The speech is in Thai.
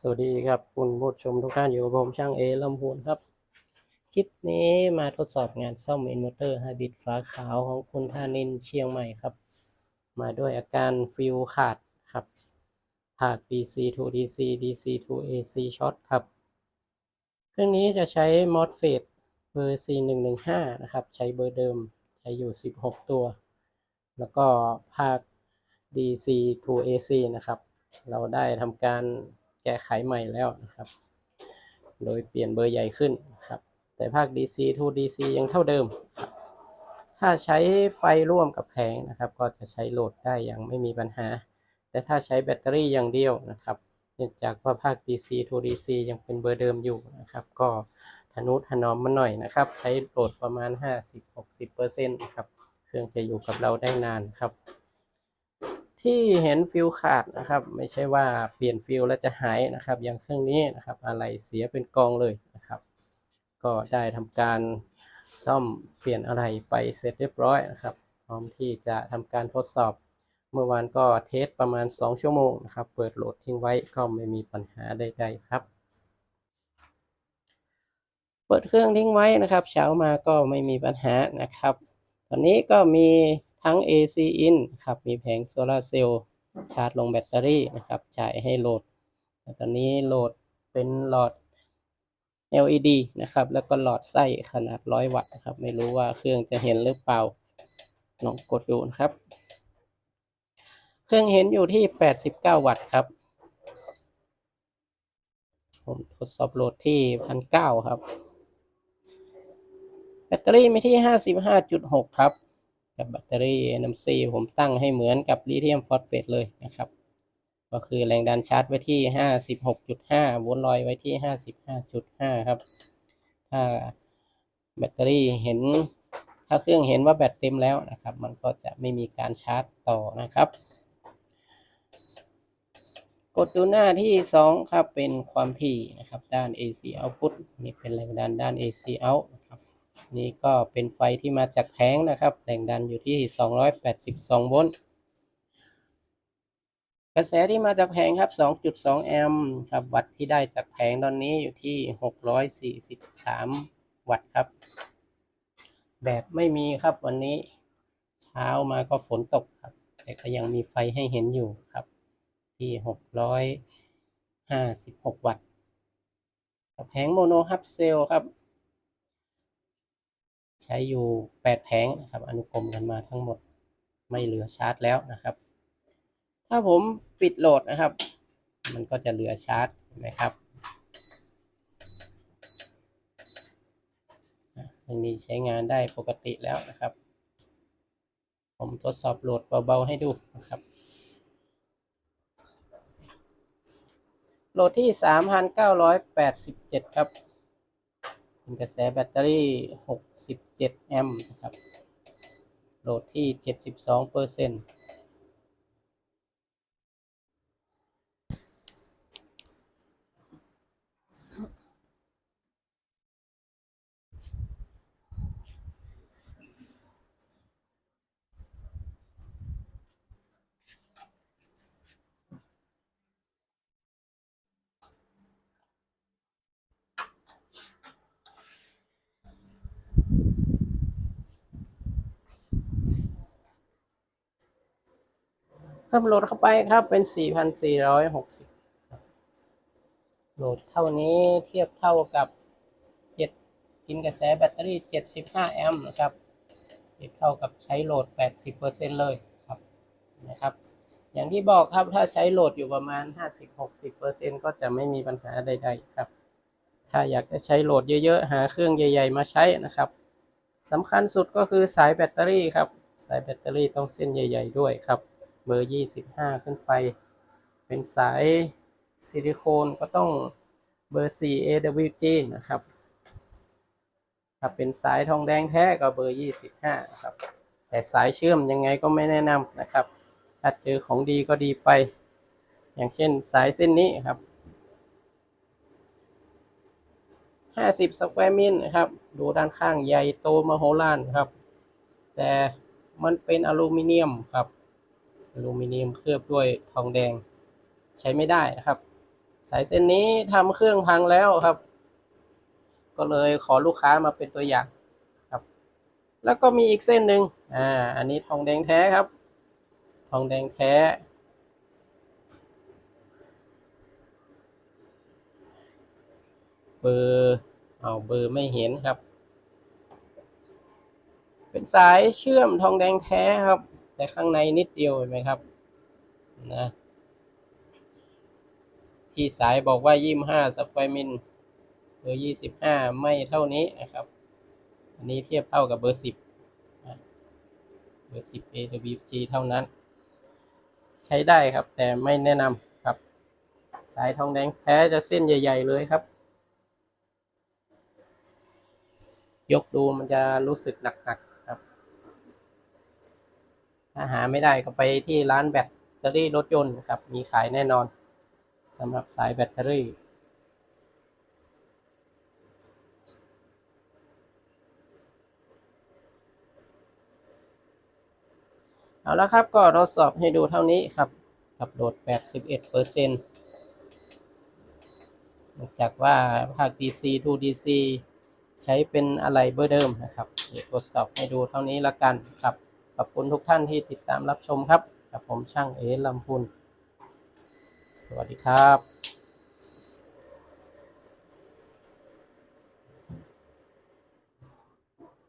สวัสดีครับคุณผู้ชมทุกท่านอยู่กับผมช่างเอลำพูนครับ คลิปนี้มาทดสอบงานซ่อมอินเวอร์เตอร์ไฮบริดฝาขาวของคุณธานินเชียงใหม่ครับ มาด้วยอาการฟิวขาดครับภาค DC to DC DC to AC ช็อตครับ เครื่องนี้จะใช้ MOSFET เบอร์ C115 นะครับ ใช้เบอร์เดิมใช้อยู่ 16 ตัว แล้วก็ภาค DC to AC นะครับ เราได้ทำการ แก้ไขใหม่แล้วนะครับ โดยเปลี่ยนเบอร์ใหญ่ขึ้นครับ แต่ภาค DC to DC ยังเท่าเดิมครับถ้าใช้ไฟร่วมกับแผงนะครับ ก็จะใช้โหลดได้อย่างไม่มีปัญหา แต่ถ้าใช้แบตเตอรี่อย่างเดียวนะครับเนื่องจากว่าภาค DC to DC ยังเป็นเบอร์เดิมอยู่นะครับ ก็ทนุถนอมมาหน่อยนะครับ ใช้โหลดประมาณ 50-60%นะครับ เครื่องจะอยู่กับเราได้นานครับ ที่เห็นฟิลขาดนะครับ ไม่ใช่ว่าเปลี่ยนฟิลแล้วจะหายนะครับ อย่างเครื่องนี้นะครับอะไรเสียเป็นกองเลยนะครับ ก็ได้ทำการซ่อมเปลี่ยนอะไรไปเสร็จเรียบร้อยนะครับ พร้อมที่จะทำการทดสอบ เมื่อวานก็เทสประมาณ 2 ชั่วโมงนะครับ เปิดโหลดทิ้งไว้ก็ไม่มีปัญหาใดๆครับเปิดเครื่องทิ้งไว้นะครับ เช้ามาก็ไม่มีปัญหานะครับ ตอนนี้ก็มี ทั้ง AC in ครับมีแผงโซลาร์เซลล์ชาร์จลงแบตเตอรี่นะครับจ่ายให้โหลดแต่ตอนนี้โหลดเป็นหลอด LED นะครับ แล้วก็หลอดไส้ขนาด 100 วัตต์นะครับ ไม่รู้ว่าเครื่องจะเห็นหรือเปล่าลองกดดูนะครับ เครื่องเห็นอยู่ที่ 89 วัตต์ครับ ผมทดสอบโหลดที่ 1,900 ครับ แบตเตอรี่มีที่ 55.6 ครับ กับแบตเตอรี่ NMC ผมตั้งให้เหมือนกับลิเธียมฟอสเฟตเลยนะครับ ก็คือแรงดันชาร์จไว้ที่ 56.5 โวลต์ลอยไว้ที่ 55.5 ครับ ถ้าแบตเตอรี่เห็น ถ้าเครื่องเห็นว่าแบตเต็มแล้วนะครับ มันก็จะไม่มีการชาร์จต่อนะครับกดดูหน้าที่ 2 ครับ เป็นความถี่นะครับ ด้าน AC output นี่เป็นแรงดันด้าน AC out นี่ก็เป็นไฟที่มาจากแผงนะครับแรงดันอยู่ที่ 282 โวลต์ กระแสที่มาจากแผงครับ 2.2 แอมป์ครับ วัตต์ที่ได้จากแผงตอนนี้อยู่ที่ 643 วัตต์ครับ แบบไม่มีครับวันนี้ เช้ามาก็ฝนตกครับ แต่ก็ยังมีไฟให้เห็นอยู่ครับ ที่ 656 วัตต์แผงโมโนฮับเซลครับ ใช้อยู่ 8 แผงนะครับ อนุกรมกันมาทั้งหมดไม่เหลือชาร์จแล้วนะครับ ถ้าผมปิดโหลดนะครับ มันก็จะเหลือชาร์จนะครับอะเครื่องนี้ใช้งานได้ปกติแล้วนะครับ ผมทดสอบโหลดเบาๆให้ดูนะครับ โหลดที่ 3,987 ครับ เป็นกระแสแบตเตอรี่ 67 แอมป์นะครับ โหลดที่ 72เปอร์เซ็นต์ เพิ่มโหลดเข้าไปครับเป็น 4,460ครับโหลดเท่านี้เทียบเท่ากับ7กินกระแสแบตเตอรี่ 75 แอมป์นะครับเทียบเท่ากับใช้โหลด 80%เลยครับนะครับ อย่างที่บอกครับถ้าใช้โหลดอยู่ประมาณ 50-60%ก็จะไม่มีปัญหาใด ๆ ครับ ถ้าอยากจะใช้โหลดเยอะๆ หาเครื่องใหญ่ ๆ มาใช้นะครับสำคัญสุดก็คือสายแบตเตอรี่ครับ สายแบตเตอรี่ต้องเส้นใหญ่ ๆ ด้วยครับ เบอร์ 25 ขึ้นไป เป็นสายซิลิโคนก็ต้องเบอร์ 4 AWG นะครับ ถ้าเป็นสายทองแดงแท้ก็เบอร์ 25ครับ แต่สายเชื่อมยังไงก็ไม่แนะนำนะครับ ถ้าเจอของดีก็ดีไป อย่างเช่นสายเส้นนี้ครับ50สแควร์มิลนะครับ ดูด้านข้างใหญ่โตมโหฬารครับ แต่มันเป็นอลูมิเนียมครับ อลูมิเนียมเคลือบด้วยทองแดง ใช้ไม่ได้นะครับ สายเส้นนี้ทำเครื่องพังแล้วครับ ก็เลยขอลูกค้ามาเป็นตัวอย่างครับ แล้วก็มีอีกเส้นหนึ่งอ่าอันนี้ทองแดงแท้ครับ ทองแดงแท้เบอร์เอาเบอร์ไม่เห็นครับ เป็นสายเชื่อมทองแดงแท้ครับ แต่ข้างในนิดเดียวเห็นไหมครับนะที่สายบอกว่ายี่ห้าสแควร์มิลเบอร์ยี่สิบห้าไม่เท่านี้นะครับ อันนี้เทียบเท่ากับเบอร์สิบเบอร์สิบ AWG เท่านั้น ใช้ได้ครับ แต่ไม่แนะนำครับ สายทองแดงแท้จะเส้นใหญ่ ๆ เลยครับ ยกดูมันจะรู้สึกหนักๆ ถ้าหาไม่ได้ก็ไปที่ร้านแบตเตอรี่รถยนต์ครับ มีขายแน่นอนสำหรับสายแบตเตอรี่เอาละครับก็ทดสอบให้ดูเท่านี้ครับ กับโหลด 81เปอร์เซ็นต์เนื่องจากว่าภาค DC to DC ใช้เป็นอะไรเบอร์เดิมนะครับ เดี๋ยวทดสอบให้ดูเท่านี้ละกันครับ ขอบคุณทุกท่านที่ติดตามรับชมครับ กับผมช่างเอลำพูนสวัสดีครับ